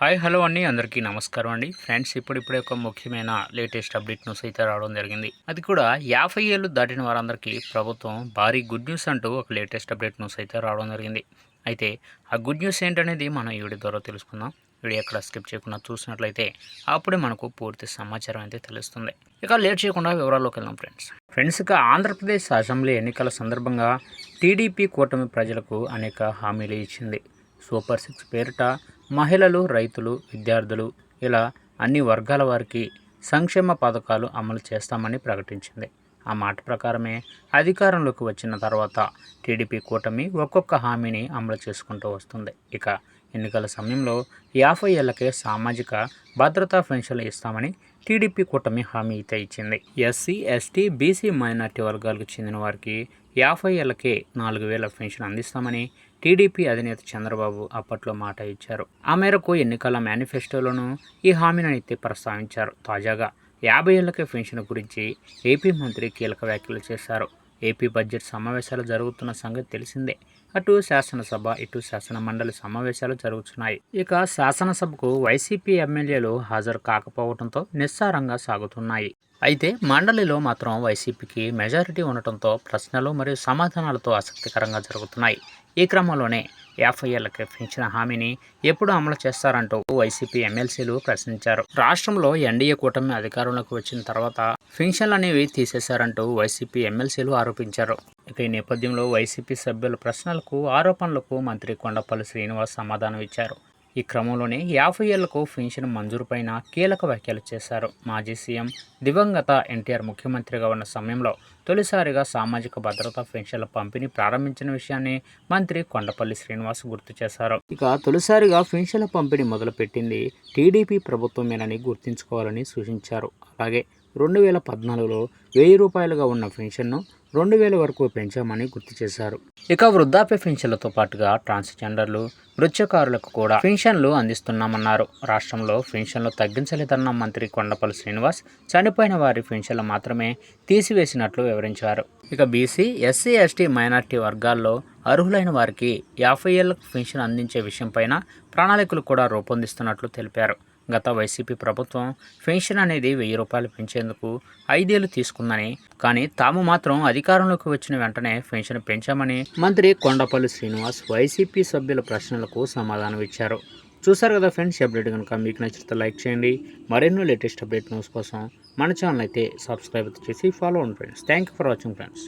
Hi hello అండి. అందరికీ నమస్కారం అండి. ఫ్రెండ్స్ ఇప్పుడిప్పుడే ఒక ముఖ్యమైన లేటెస్ట్ అప్డేట్ న్యూస్ అయితే రావడం జరిగింది. అది కూడా యాభై ఏళ్ళు దాటిన వారందరికీ ప్రభుత్వం భారీ గుడ్ న్యూస్ అంటూ ఒక లేటెస్ట్ అప్డేట్ న్యూస్ అయితే రావడం జరిగింది. అయితే ఆ గుడ్ న్యూస్ ఏంటనేది మనం ఈ వీడియో ద్వారా తెలుసుకుందాం. వీడియో ఎక్కడ స్కిప్ చేయకుండా చూసినట్లయితే అప్పుడే మనకు పూర్తి సమాచారం అయితే తెలుస్తుంది. ఇక లేట్ చేయకుండా వివరాల్లోకి వెళ్దాం ఫ్రెండ్స్. ఫ్రెండ్స్ ఇక ఆంధ్రప్రదేశ్ అసెంబ్లీ ఎన్నికల సందర్భంగా టీడీపీ కూటమి ప్రజలకు అనేక హామీలు ఇచ్చింది. సూపర్ సిక్స్ పేరిట మహిళలు రైతులు విద్యార్థులు ఇలా అన్ని వర్గాల వారికి సంక్షేమ పథకాలు అమలు చేస్తామని ప్రకటించింది. ఆ మాట ప్రకారమే అధికారంలోకి వచ్చిన తర్వాత టీడీపీ కూటమి ఒక్కొక్క హామీని అమలు చేసుకుంటూ వస్తుంది. ఇక ఎన్నికల సమయంలో యాభై ఏళ్ళకే సామాజిక భద్రతా పెన్షన్లు ఇస్తామని టీడీపీ కూటమి హామీ అయితే ఇచ్చింది. ఎస్సీ ఎస్టీ బీసీ మైనార్టీ వర్గాలకు చెందిన వారికి యాభై ఏళ్ళకే నాలుగు వేల పెన్షన్ అందిస్తామని టీడీపీ అధినేత చంద్రబాబు అప్పట్లో మాట ఇచ్చారు. ఆ మేరకు ఎన్నికల మేనిఫెస్టోలోనూ ఈ హామీని అయితే ప్రస్తావించారు. తాజాగా యాభై ఏళ్ళకే పెన్షన్ గురించి ఏపీ మంత్రి కీలక వ్యాఖ్యలు చేశారు. ఏపీ బడ్జెట్ సమావేశాలు జరుగుతున్న సంగతి తెలిసిందే. అటు శాసనసభ ఇటు శాసన మండలి సమావేశాలు జరుగుతున్నాయి ఇక శాసనసభకు వైసీపీ ఎమ్మెల్యేలు హాజరు కాకపోవడంతో నిస్సారంగా సాగుతున్నాయి. అయితే మండలిలో మాత్రం వైసీపీకి మెజారిటీ ఉండటంతో ప్రశ్నలు మరియు సమాధానాలతో ఆసక్తికరంగా జరుగుతున్నాయి. ఈ క్రమంలోనే యాభై ఏళ్ళకి పెంచిన హామీని ఎప్పుడు అమలు చేస్తారంటూ వైసీపీ ఎమ్మెల్సీలు ప్రశ్నించారు. రాష్ట్రంలో ఎన్డీఏ కూటమి అధికారంలోకి వచ్చిన తర్వాత పెన్షన్లు అనేవి తీసేశారంటూ వైసీపీ ఎమ్మెల్సీలు ఆరోపించారు. ఇక ఈ నేపథ్యంలో వైసీపీ సభ్యుల ప్రశ్నలకు ఆరోపణలకు మంత్రి కొండపల్లి శ్రీనివాస్ సమాధానం ఇచ్చారు ఈ క్రమంలోనే యాభై ఏళ్ళకు పెన్షన్ మంజూరుపైన కీలక వ్యాఖ్యలు చేశారు. మాజీ సీఎం దివంగత ఎన్టీఆర్ ముఖ్యమంత్రిగా ఉన్న సమయంలో తొలిసారిగా సామాజిక భద్రతా పెన్షన్ల పంపిణీ ప్రారంభించిన విషయాన్ని మంత్రి కొండపల్లి శ్రీనివాస్ గుర్తు చేశారు. ఇక తొలిసారిగా పెన్షన్ల పంపిణీ మొదలుపెట్టింది టీడీపీ ప్రభుత్వమేనని గుర్తుంచుకోవాలని సూచించారు. అలాగే రెండు వేల పద్నాలుగులో వెయ్యి రూపాయలుగా ఉన్న పెన్షన్ను రెండు వేల వరకు పెంచామని గుర్తు చేశారు. ఇక వృద్ధాప్య పెన్షన్లతో పాటుగా ట్రాన్స్జెండర్లు మృత్యకారులకు కూడా పెన్షన్లు అందిస్తున్నామన్నారు. రాష్ట్రంలో పెన్షన్లు తగ్గించలేదన్న మంత్రి కొండపల్లి శ్రీనివాస్ చనిపోయిన వారి పెన్షన్లు మాత్రమే తీసివేసినట్లు వివరించారు. ఇక బీసీ ఎస్సీ ఎస్టీ మైనార్టీ వర్గాల్లో అర్హులైన వారికి యాభై ఏళ్ళకు పెన్షన్ అందించే విషయంపైన ప్రణాళికలు కూడా రూపొందిస్తున్నట్లు తెలిపారు. గత వైసీపీ ప్రభుత్వం పెన్షన్ అనేది వెయ్యి రూపాయలు పెంచేందుకు ఐదేళ్ళు తీసుకుందని కానీ తాము మాత్రం అధికారంలోకి వచ్చిన వెంటనే పెన్షన్ పెంచామని మంత్రి కొండపల్లి శ్రీనివాస్ వైసీపీ సభ్యుల ప్రశ్నలకు సమాధానం ఇచ్చారు. చూసారు కదా ఫ్రెండ్స్ అప్డేట్ కనుక మీకు నచ్చితే లైక్ చేయండి. మరెన్నో లేటెస్ట్ అప్డేట్ న్యూస్ కోసం మన ఛానల్ అయితే సబ్స్క్రైబ్ చేసి ఫాలో అవ్వండి friends. Thank you for watching friends